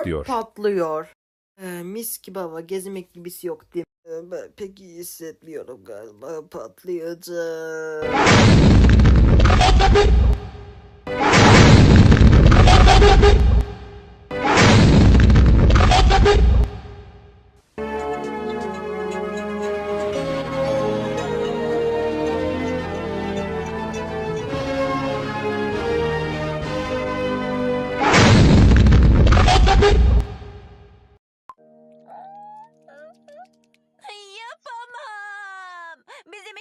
patlıyor. Patlıyor. Ee, mis gibi hava gezmek gibisi yok değil mi? Ben pek iyi hissetmiyorum galiba patlayacak.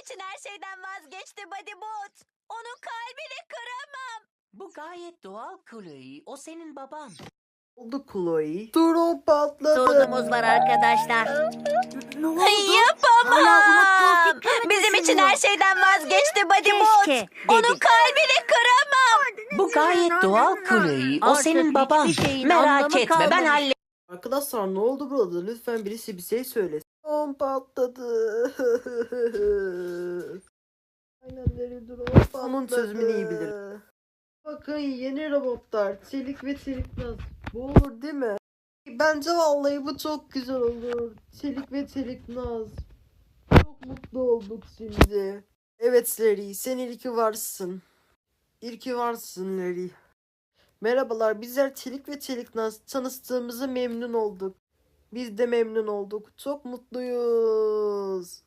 İçin her şeyden vazgeçti Bodybot. Onun kalbini kıramam. Bu gayet doğal Chloe. O senin baban. Oldu Chloe. Drone patladı. Sorunumuz var arkadaşlar. Ne oldu? Yapamam. Bizim için her şeyden vazgeçti Bodybot. Keşke Onun dedik. kalbini kıramam. Bu gayet doğal Chloe. O Artık senin baban. hiçbir şeyin Merak etme ben kalmamış. hallederim. Arkadaşlar ne oldu burada? Lütfen birisi bir şey söylesin. Drone patladı. Aynen deri drone patladı. Onun sözünü iyi bilir. Bakın yeni robotlar. Çelik ve çeliknaz. Bu olur değil mi? Bence vallahi bu çok güzel olur. Çelik ve çeliknaz. Çok mutlu olduk şimdi. Evet Larry sen iyi ki varsın. İyi ki varsın Larry. Merhabalar bizler Çelik ve Çeliknaz tanıştığımızı memnun olduk. Biz de memnun olduk. Çok mutluyuz.